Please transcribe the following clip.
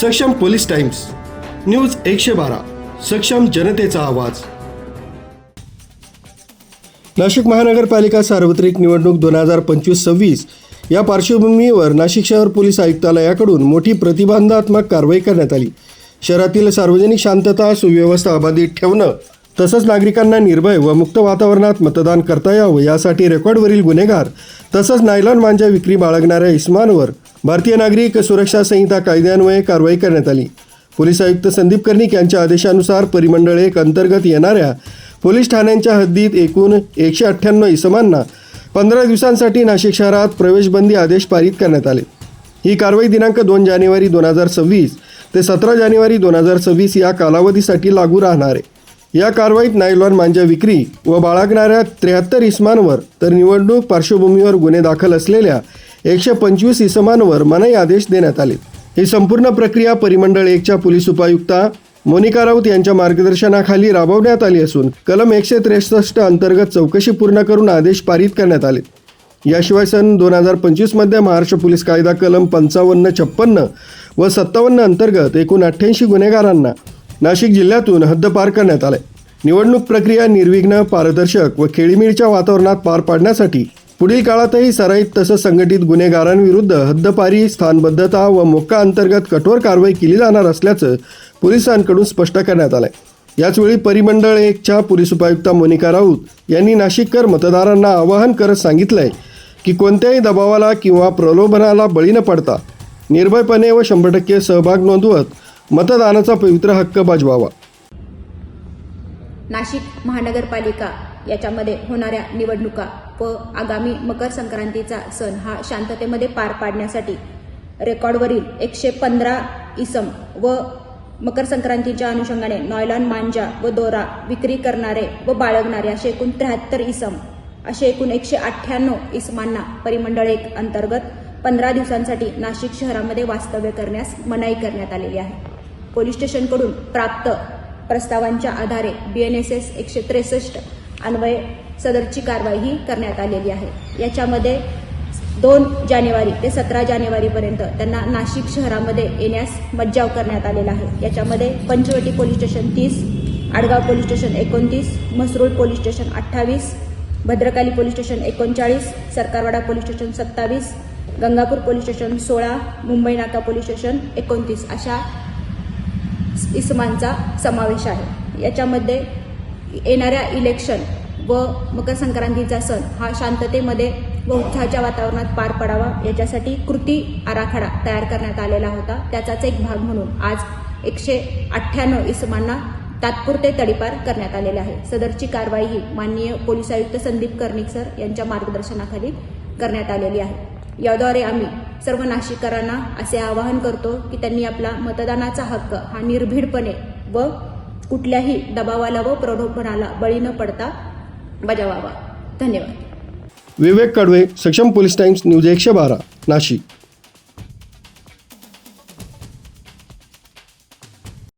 सक्षम police times news एकशे बारा सक्षम जनतेचा आवाज. नाशिक महानगरपालिका सार्वत्रिक निवडणूक दोन हजार पंचवीस सव्वीस या पार्श्वभूमीवर नाशिक शहर पोलीस आयुक्तालयाकडून मोठी प्रतिबंधात्मक कारवाई करण्यात आली. शहरातील सार्वजनिक शांतता सुव्यवस्था अबाधित ठेवणं तसंच नागरिकांना निर्भय व मुक्त वातावरणात मतदान करता यावं यासाठी रेकॉर्डवरील गुन्हेगार तसंच नायलॉन मांजा विक्री बाळगणाऱ्या इस्मानवर भारतीय नागरिक सुरक्षा संहिता कायद्यान्वये कारवाई करण्यात आली. पोलीस आयुक्त संदीप कर्णिक यांच्या आदेशानुसार परिमंडळ एक अंतर्गत येणाऱ्या पोलीस ठाण्यांच्या हद्दीत एकूण एकशे अठ्ठ्याण्णव इसमांना पंधरा दिवसांसाठी नाशिक शहरात प्रवेशबंदी आदेश पारित करण्यात आले. ही कारवाई दिनांक दोन जानेवारी दोन हजार सव्वीस ते सतरा जानेवारी दोन हजार सव्वीस या कालावधीसाठी लागू राहणार आहे. या कारवाईत नायलॉन मांजा विक्री व बाळगणाऱ्या त्र्याहत्तर इसमांवर तर निवडणूक पार्श्वभूमीवर गुन्हे दाखल असलेल्या एकशे पंचवीस इसमांवर मनाई आदेश देण्यात आले. ही संपूर्ण प्रक्रिया परिमंडळ एकच्या पोलीस उपायुक्ता मोनिका राऊत यांच्या मार्गदर्शनाखाली राबवण्यात आली असून कलम एकशे त्रेसष्ट अंतर्गत चौकशी पूर्ण करून आदेश पारित करण्यात आले. याशिवाय सन दोन हजार पंचवीसमध्ये महाराष्ट्र पोलीस कायदा कलम पंचावन्न छप्पन्न व सत्तावन्न अंतर्गत एकूण अठ्ठ्याऐंशी गुन्हेगारांना नाशिक जिल्ह्यातून हद्दपार करण्यात आले. निवडणूक प्रक्रिया निर्विघ्न पारदर्शक व खेळीमेळीच्या वातावरणात पार पाडण्यासाठी पुढील काळातही सराईत तसंच संघटित गुन्हेगारांविरुद्ध हद्दपारी स्थानबद्धता व मोक्का अंतर्गत कठोर कारवाई केली जाणार असल्याचं पोलिसांकडून स्पष्ट करण्यात आलंय. याचवेळी परिमंडळ एकच्या पोलीस उपायुक्ता मोनिका राऊत यांनी नाशिककर मतदारांना आवाहन करत सांगितलंय की कोणत्याही दबावाला किंवा प्रलोभनाला बळी न पडता निर्भयपणे व शंभर टक्के सहभाग नोंदवत मतदानाचा पवित्र हक्क बजवावा. नाशिक महानगरपालिका याच्यामध्ये होणाऱ्या निवडणुका व आगामी मकर संक्रांतीचा सण हा शांततेमध्ये पार पाडण्यासाठी रेकॉर्डवरील एकशे पंधरा इसम व मकर संक्रांतीच्या अनुषंगाने नॉयलॉन मांजा व दोरा विक्री करणारे व बाळगणारे असे एकूण त्र्याहत्तर इसम असे एकूण एकशे अठ्ठ्याण्णव इसमांना परिमंडळ एक अंतर्गत पंधरा दिवसांसाठी नाशिक शहरामध्ये वास्तव्य करण्यास मनाई करण्यात आलेली आहे. पोलीस स्टेशनकडून प्राप्त प्रस्तावांच्या आधारे बी एन एस एस एकशे त्रेसष्ट अन्वये सदरची कारवाई करण्यात आलेली आहे. याच्यामध्ये दोन जानेवारी ते सतरा जानेवारीपर्यंत त्यांना नाशिक शहरामध्ये येण्यास मज्जाव करण्यात आलेला आहे. याच्यामध्ये पंचवटी पोलीस स्टेशन तीस आडगाव पोलीस स्टेशन एकोणतीस म्हसरूळ पोलीस स्टेशन अठ्ठावीस भद्रकाली पोलीस स्टेशन एकोणचाळीस सरकारवाडा पोलीस स्टेशन सत्तावीस गंगापूर पोलीस स्टेशन सोळा मुंबई नाका पोलीस स्टेशन एकोणतीस अशा इसमांचा समावेश आहे. याच्यामध्ये येणाऱ्या इलेक्शन व मकर संक्रांतीचा सण हा शांततेमध्ये व उत्साहाच्या वातावरणात पार पडावा याच्यासाठी कृती आराखडा तयार करण्यात आलेला होता. त्याचाच एक भाग म्हणून आज एकशे अठ्ठ्याण्णव इसमांना तात्पुरते तडीपार करण्यात आलेले आहे. सदरची कारवाई ही माननीय पोलीस आयुक्त संदीप कर्णिक सर यांच्या मार्गदर्शनाखाली करण्यात आलेली आहे. याद्वारे आम्ही सर्व नाशिककरांना असे आवाहन करतो की त्यांनी आपला मतदानाचा हक्क हा निर्भीडपणे व कुठल्याही दबावाला व प्रलोभनाला बळी न पडता बजावावा. धन्यवाद. विवेक कडवे सक्षम पोलीस टाइम्स न्यूज एकशे बारा नाशिक.